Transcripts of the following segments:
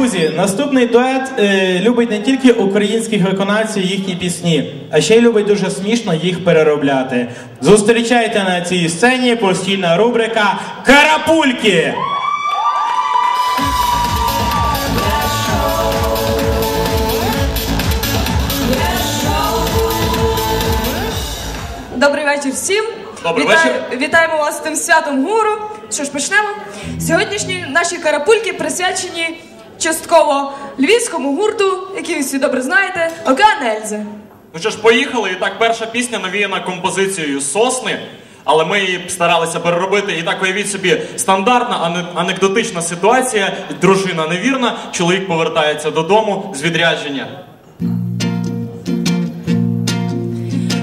Друзі, наступний дует е, любить не тільки українських виконавців їхні пісні, а ще й любить дуже смішно їх переробляти. Зустрічайте на цій сцені постійна рубрика Карапульки. Добрий вечір всім. Добрий Вітаю- вечір. Вітаємо вас з тим святом гуру. Що ж, почнемо. Сьогоднішні наші карапульки присвячені частково львівському гурту, який ви всі добре знаєте, Океан Ельзи. Ну що ж, поїхали. І так, перша пісня навіяна композицією сосни, але ми її старалися переробити. І так уявіть собі стандартна анекдотична ситуація. Дружина невірна, чоловік повертається додому з відрядження.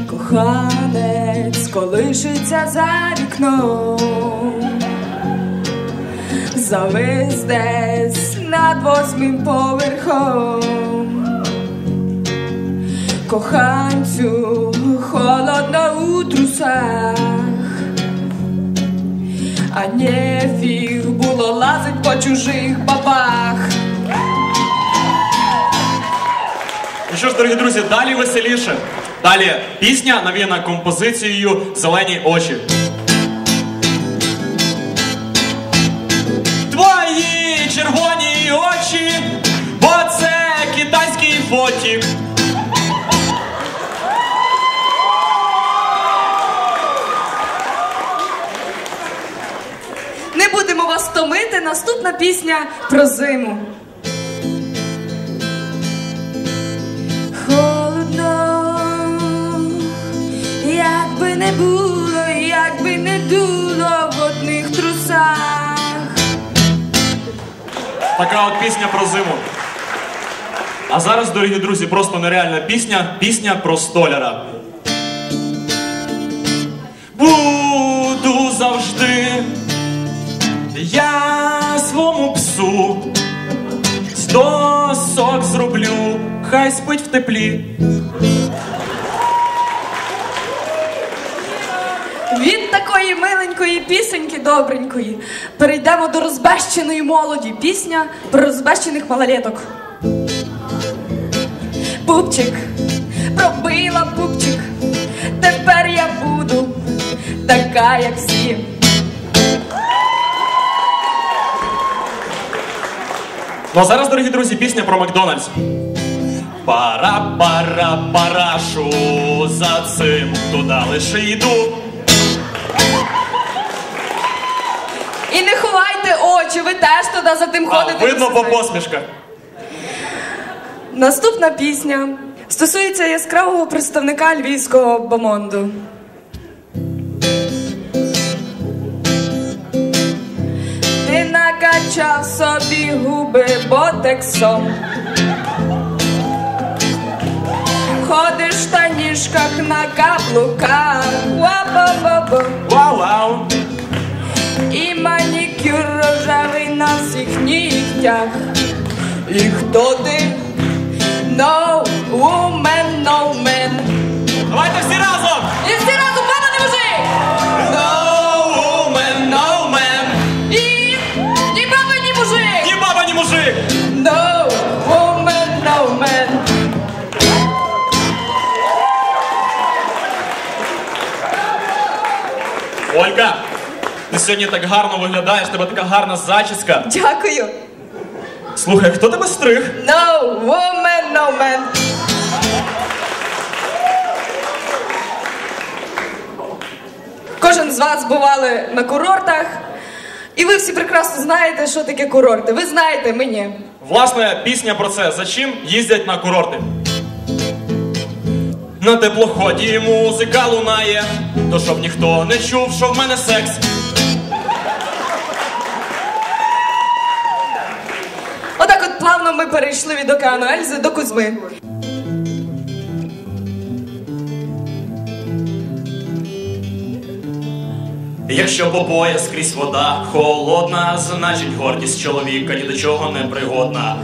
Коханець колишиться за вікном, завис десь над восьмим поверхом. Коханцю холодно у трусах, а нефіг було лазить по чужих бабах. Ну що ж, дорогі друзі, далі веселіше. Далі пісня навіяна композицією Зелені очі. Наступна пісня про зиму. Холодно, як би не було, як би не дуло в одних трусах. Така от пісня про зиму. А зараз, дорогі друзі, просто нереальна пісня. Пісня про столяра. Буду завжди я свому псу стосок зроблю, хай спить в теплі. Від такої миленької пісеньки добренької перейдемо до розбещеної молоді. Пісня про розбещених малолеток. Пупчик, пробила пупчик, тепер я буду така, як всі. Ну а зараз, дорогі друзі, пісня про Макдональдс. Пара, пара, парашу, за цим туди лише йду. І не ховайте очі, ви теж туди за тим А, ходите. видно по посмішках. Наступна пісня стосується яскравого представника львівського бомонду. Ти накачав собі губи ботексом. Ходиш в штанішках на каблуках. Ва-ба-ба-ба. Вау-вау. І манікюр рожевий на всіх нігтях. І хто ти? No сьогодні так гарно виглядаєш, тебе така гарна зачіска. Дякую. Слухай, хто тебе стриг? No woman, no man. Кожен з вас бували на курортах, і ви всі прекрасно знаєте, що таке курорти. Ви знаєте мені. Власне, пісня про це. За чим їздять на курорти? На теплоході музика лунає, то щоб ніхто не чув, що в мене секс. Перейшли від океану до Кузьми. Якщо по пояс скрізь вода холодна, значить гордість чоловіка ні до чого не пригодна.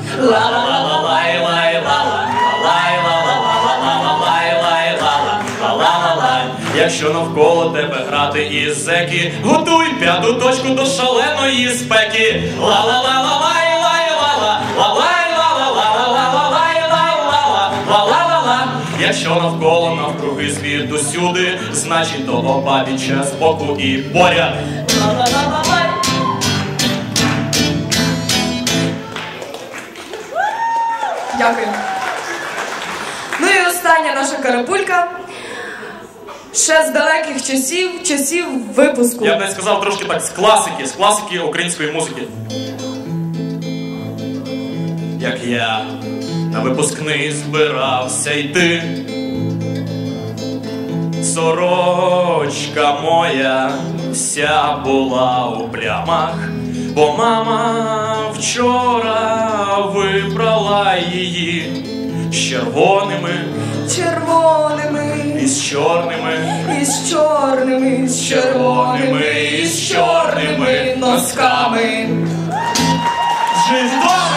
Якщо навколо тебе грати із зеки, готуй п'яту точку до шаленої спеки. Ла-ла-ла-ла-лай-лай-ла-ла, Якщо навколо навкруги світ усюди, значить до обабіча з боку і поряд. Дякую. Ну і остання наша карапулька. Ще з далеких часів, часів випуску. Я б навіть сказав трошки так з класики, з класики української музики. Як я на випускний збирався йти. Сорочка моя вся була у плямах, бо мама вчора вибрала її з червоними Червоними, і з чорними. і з чорними, і з червоними, і з чорними носками. Житомир